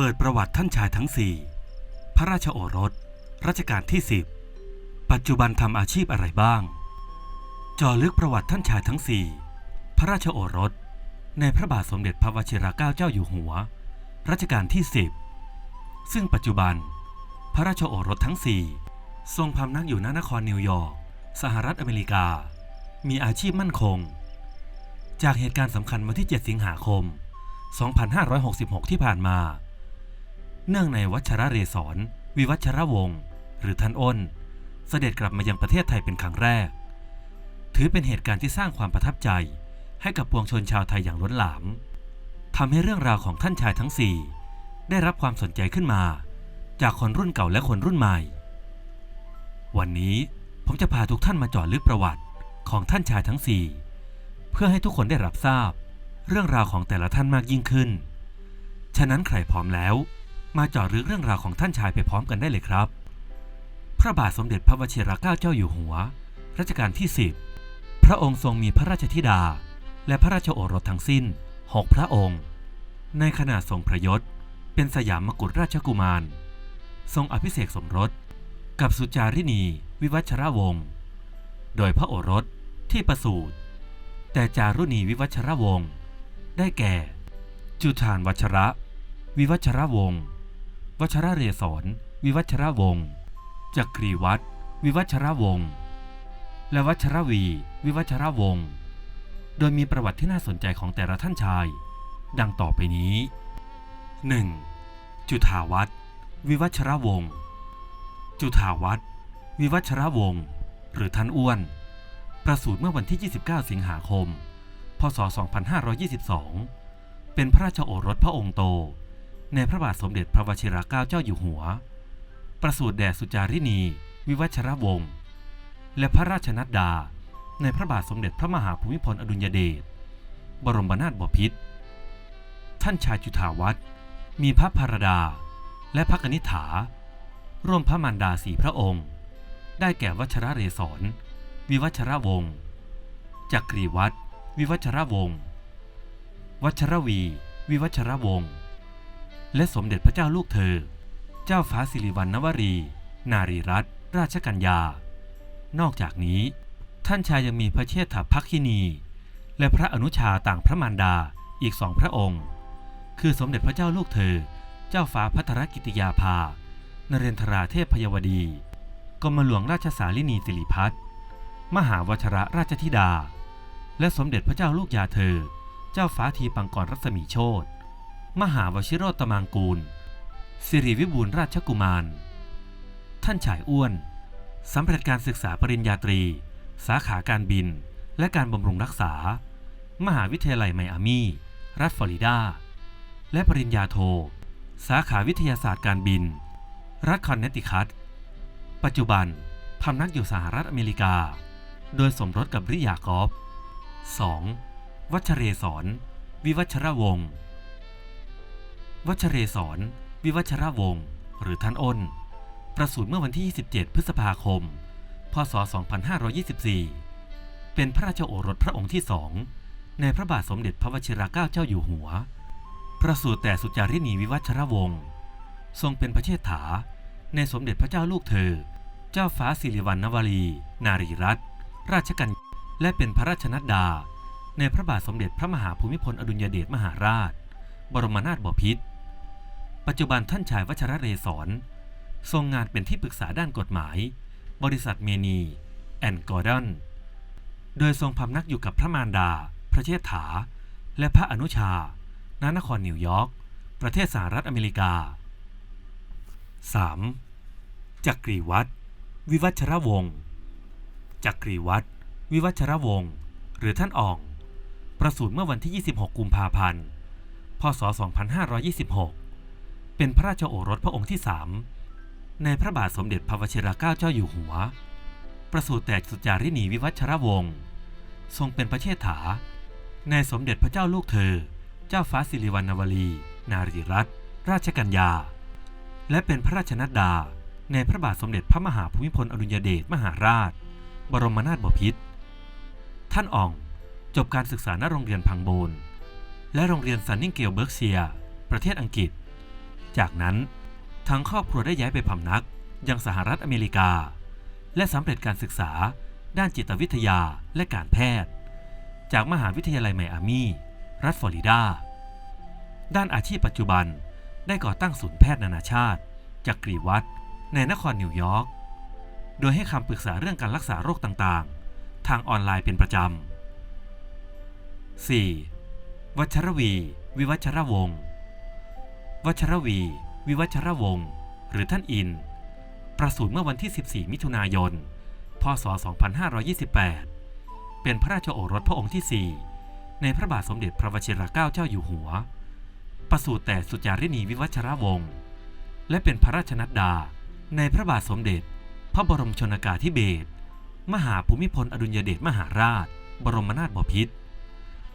ปิดประวัติท่านชายทั้งสี่พระราชโอรส รัชกาลที่สิบปัจจุบันทำอาชีพอะไรบ้างจาะลึกประวัติท่านชายทั้งสี่พระราชโอรส ในพระบาทสมเด็จพระวชิรเกล้าเจ้าอยู่หัว รัชกาลที่สิบซึ่งปัจจุบัน พระราชโอรสทั้งสี่ทรงพำนักอยู่ณนครนิวยอร์กสหรัฐอเมริกา มีอาชีพมั่นคง จากเหตุการณ์สำคัญวันที่ 7 สิงหาคม 2566 ที่ผ่านมา เนื่องในวัชระเรศรวิวัชระวงศ์หรือท่านอ้น เสด็จกลับมายังประเทศไทยเป็นครั้งแรก ถือเป็นเหตุการณ์ที่สร้างความประทับใจ ให้กับปวงชนชาวไทยอย่างล้นหลามทำให้เรื่องราวของท่านชายทั้งสี่ได้รับความสนใจขึ้นมา จากคนรุ่นเก่าและคนรุ่นใหม่ วันนี้ผมจะพาทุกท่านมาเจาะลึกประวัติของท่านชายทั้งสี่เพื่อให้ทุกคนได้รับทราบ เรื่องราวของแต่ละท่านมากยิ่งขึ้น ฉะนั้นใครพร้อมแล้ว มาเจาะลึกเรื่องราวของท่านชายไปพร้อมกันได้เลยครับ พระบาทสมเด็จพระวชิรเกล้าเจ้าอยู่หัว รัชกาลที่ 10 พระองค์ทรงมีพระราชธิดา และพระราชโอรสทั้งสิ้น 6 พระองค์ ในขณะทรงพระยศ เป็นสยามมกุฎราชกุมาร ทรงอภิเษกสมรส กับสุจารินีวิวัชรวงศ์ โดยพระโอรสที่ประสูติแต่จารุณีวิวัชรวงศ์ได้แก่ จุฑานวัชระ วิวัชรวงศ์ วัชระเรศรวิวัชระวงศ์จักรีวัฒน์วิวัชระวงศ์และวัชระวี วิวัชระวงศ์โดยมีประวัติที่น่าสนใจของแต่ละท่านชาย ดังต่อไปนี้ 1. จุฑาวัฒน์วิวัชระวงศ์จุฑาวัฒน์วิวัชระวงศ์หรือท่านอ้วน ประสูติเมื่อวันที่ 29 สิงหาคม พศ 2522 เป็นพระราชโอรสพระองค์โต ในพระบาทสมเด็จพระวชิรเกล้าเจ้าอยู่หัว ประสูติแด่สุจารินี วิวัชรวงศ์และพระราชนัดดา ในพระบาทสมเด็จพระมหาภูมิพลอดุลยเดชบรมนาถบพิตรท่านชายจุฑาวัฒน์มีพระพารดา และพระกนิษฐา ร่วมพระมารดาสี่พระองค์ ได้แก่วัชระเรศรวิวัชรวงศ์จักรีวัฒน์วิวัชรวงศ์วัชรวี วิวัชรวงศ์ และสมเด็จพระเจ้าลูกเธอ เจ้าฟ้าสิริวัณณวรี นารีรัตนราชกัญญา นอกจากนี้ ท่านชายยังมีพระเชษฐภักคินี และพระอนุชาต่างพระมารดาอีกสองพระองค์ คือสมเด็จพระเจ้าลูกเธอ เจ้าฟ้าพัทรกิติยาภานเรนทราเทพพยวดีกรมหลวงราชสาลินีสิริพัฒน์มหาวชระราชธิดา และสมเด็จพระเจ้าลูกยาเธอ เจ้าฟ้าทีปังกรรัศมีโชติ มหาวชิโรตมังกูล สิริวิบูลราชกุมาร ท่านชายอ้วนสำเร็จการศึกษาปริญญาตรี สาขาการบิน และการบำรุงรักษา มหาวิทยาลัยไมอามีรัฐฟลอริดา และปริญญาโท สาขาวิทยาศาสตร์การบิน รัฐคอนเนติคัต ปัจจุบันพำนักอยู่สหรัฐอเมริกา โดยสมรสกับริยากอฟ 2. วัชเรศร วิวัชระวงศ์ วัชเรศร วิวัชรวงศ์ หรือท่านอ้น ประสูติเมื่อวันที่ 27 พฤษภาคม พศ 2524 เป็นพระราชโอรสพระองค์ที่สอง ในพระบาทสมเด็จพระวชิรเกล้าเจ้าอยู่หัว ประสูติแต่สุจารินีวิวัชรวงศ์ ทรงเป็นพระเชษฐา ในสมเด็จพระเจ้าลูกเธอ เจ้าฟ้าสิริวัณณวรีนารีรัตนราชกัญญาและเป็นพระราชนัดดา ในพระบาทสมเด็จพระมหาภูมิพลอดุลยเดชมหาราช บรมนาถบพิตร ปัจจุบันท่านชายวัชระเรศรทรงงานเป็นที่ปรึกษาด้านกฎหมาย บริษัทเมนีแอนด์กอร์ดอน โดยทรงพำนักอยู่กับพระมารดา พระเชษฐา และพระอนุชา ณ นครนิวยอร์ก ประเทศสหรัฐอเมริกา 3. จักรีวัฒน์วิวัชระวงศ์ จักรีวัฒน์วิวัชระวงศ์ หรือท่านอ่อง ประสูติเมื่อวันที่ 26 กุมภาพันธ์ พศ 2526 เป็นพระราชโอรสพระองค์ที่3ในพระบาทสมเด็จพระวชิรเกล้าเจ้าอยู่หัว ประสูติแต่สุจารินีวิวัชรวงศ์ทรงเป็นพระเชษฐา ในสมเด็จพระเจ้าลูกเธอ เจ้าฟ้าสิริวัณณวรีนารีรัตนราชกัญญา และเป็นพระราชนัดดา ในพระบาทสมเด็จพระมหาภูมิพลอดุลยเดชมหาราช บรมนาถบพิตรท่านอ่องจบการศึกษาณโรงเรียนพังโบนและโรงเรียนซันนิงเกลเบิร์กเชีย ประเทศอังกฤษ จากนั้นทั้งครอบครัวได้ย้ายไปพำนักยังสหรัฐอเมริกา และสำเร็จการศึกษา ด้านจิตวิทยาและการแพทย์ จากมหาวิทยาลัยไมอามี รัฐฟลอริดา ด้านอาชีพปัจจุบันได้ก่อตั้งศูนย์แพทย์นานาชาติจากกรีวัตในนครนิวยอร์ก โดยให้คำปรึกษาเรื่องการรักษาโรคต่างๆ ทางออนไลน์เป็นประจำ 4. วัชรวี วิวัชรวงศ์ วัชรวี วิวัชรวงศ์หรือท่านอิน ประสูติเมื่อวันที่ 14 มิถุนายน พศ 2528 เป็นพระราชโอรสพระองค์ที่ 4 ในพระบาทสมเด็จพระวชิรเกล้าเจ้าอยู่หัว ประสูติแต่สุจารินีวิวัชรวงศ์ และเป็นพระราชนัดดา ในพระบาทสมเด็จ พระบรมชนากาธิเบศร มหาภูมิพลอดุลยเดชมหาราช บรมนาถบพิตร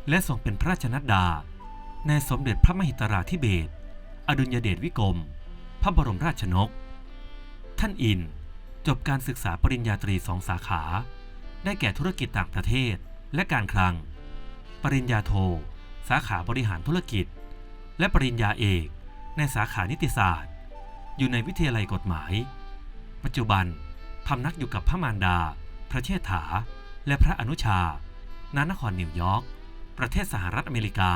และทรงเป็นพระราชนัดดา ในสมเด็จพระมหิตราธิเบศร อดุลยเดชวิกรม พระบรมราชชนก ท่านอิน จบการศึกษาปริญญาตรีสองสาขา ได้แก่ธุรกิจต่างประเทศและการคลัง ปริญญาโท สาขาบริหารธุรกิจ และปริญญาเอกในสาขานิติศาสตร์ อยู่ในวิทยาลัยกฎหมาย ปัจจุบันพำนักอยู่กับพระมารดา พระเชษฐา และพระอนุชา ณ นครนิวยอร์ก ประเทศสหรัฐอเมริกา